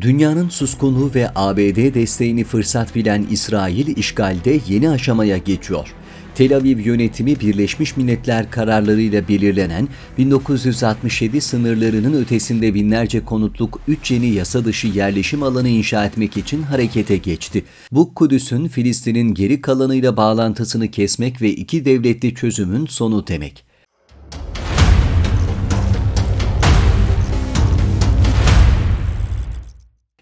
Dünyanın suskunluğu ve ABD desteğini fırsat bilen İsrail işgalde yeni aşamaya geçiyor. Tel Aviv yönetimi Birleşmiş Milletler kararlarıyla belirlenen 1967 sınırlarının ötesinde binlerce konutluk 3 yeni yasa dışı yerleşim alanı inşa etmek için harekete geçti. Bu Kudüs'ün Filistin'in geri kalanıyla bağlantısını kesmek ve iki devletli çözümün sonu demek.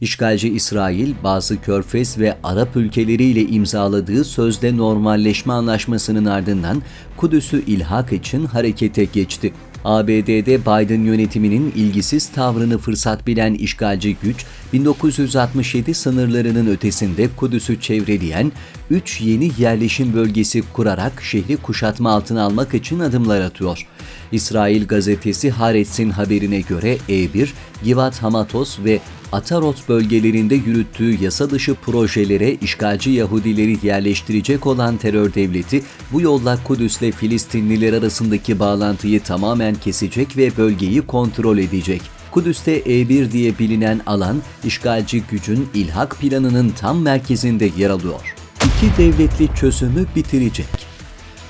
İşgalci İsrail, bazı Körfez ve Arap ülkeleriyle imzaladığı sözde normalleşme anlaşmasının ardından Kudüs'ü ilhak için harekete geçti. ABD'de Biden yönetiminin ilgisiz tavrını fırsat bilen işgalci güç, 1967 sınırlarının ötesinde Kudüs'ü çevreleyen 3 yeni yerleşim bölgesi kurarak şehri kuşatma altına almak için adımlar atıyor. İsrail gazetesi Haaretz'in haberine göre E1, Givat Hamatos ve Atarot bölgelerinde yürüttüğü yasa dışı projelere işgalci Yahudileri yerleştirecek olan terör devleti bu yolla Kudüs'le Filistinliler arasındaki bağlantıyı tamamen kesecek ve bölgeyi kontrol edecek. Kudüs'te E1 diye bilinen alan işgalci gücün ilhak planının tam merkezinde yer alıyor. İki devletli çözümü bitirecek.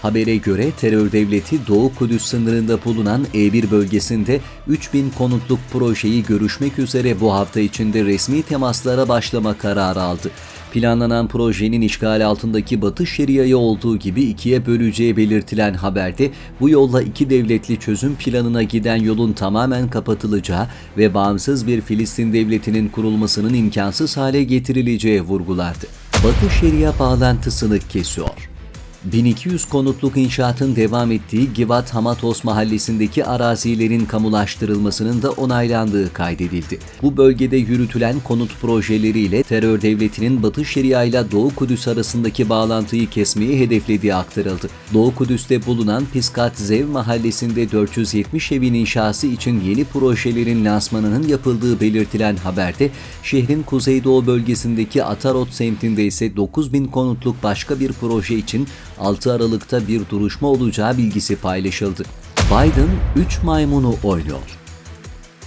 Habere göre terör devleti Doğu Kudüs sınırında bulunan E1 bölgesinde 3000 konutluk projeyi görüşmek üzere bu hafta içinde resmi temaslara başlama kararı aldı. Planlanan projenin işgal altındaki Batı Şeria'yı olduğu gibi ikiye böleceği belirtilen haberde bu yolla iki devletli çözüm planına giden yolun tamamen kapatılacağı ve bağımsız bir Filistin devletinin kurulmasının imkansız hale getirileceği vurgulardı. Batı Şeria bağlantısını kesiyor. 1200 konutluk inşaatın devam ettiği Givat Hamatos mahallesindeki arazilerin kamulaştırılmasının da onaylandığı kaydedildi. Bu bölgede yürütülen konut projeleriyle terör devletinin Batı Şeria ile Doğu Kudüs arasındaki bağlantıyı kesmeyi hedeflediği aktarıldı. Doğu Kudüs'te bulunan Piskat Zev mahallesinde 470 evin inşası için yeni projelerin lansmanının yapıldığı belirtilen haberde şehrin kuzeydoğu bölgesindeki Atarot semtinde ise 9000 konutluk başka bir proje için 6 Aralık'ta bir duruşma olacağı bilgisi paylaşıldı. Biden 3 maymunu oynuyor.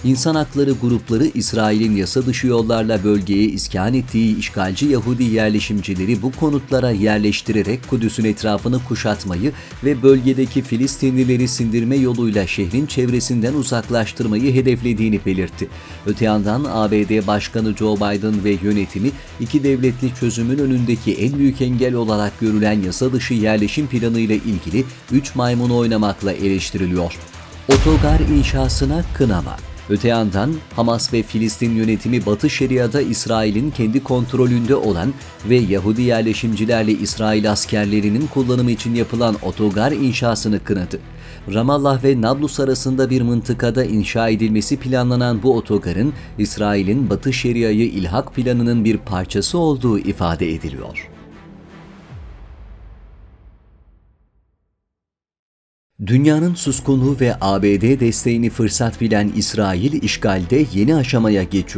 İnsan hakları grupları İsrail'in yasa dışı yollarla bölgeye iskan ettiği işgalci Yahudi yerleşimcileri bu konutlara yerleştirerek Kudüs'ün etrafını kuşatmayı ve bölgedeki Filistinlileri sindirme yoluyla şehrin çevresinden uzaklaştırmayı hedeflediğini belirtti. Öte yandan ABD Başkanı Joe Biden ve yönetimi iki devletli çözümün önündeki en büyük engel olarak görülen yasa dışı yerleşim planı ile ilgili 3 maymunu oynamakla eleştiriliyor. Otogar inşasına kınama Öte yandan Hamas ve Filistin yönetimi Batı Şeria'da İsrail'in kendi kontrolünde olan ve Yahudi yerleşimcilerle İsrail askerlerinin kullanımı için yapılan otogar inşasını kınadı. Ramallah ve Nablus arasında bir mıntıkada inşa edilmesi planlanan bu otogarın İsrail'in Batı Şeria'yı ilhak planının bir parçası olduğu ifade ediliyor. Dünyanın suskunluğu ve ABD desteğini fırsat bilen İsrail işgalde yeni aşamaya geçiyor.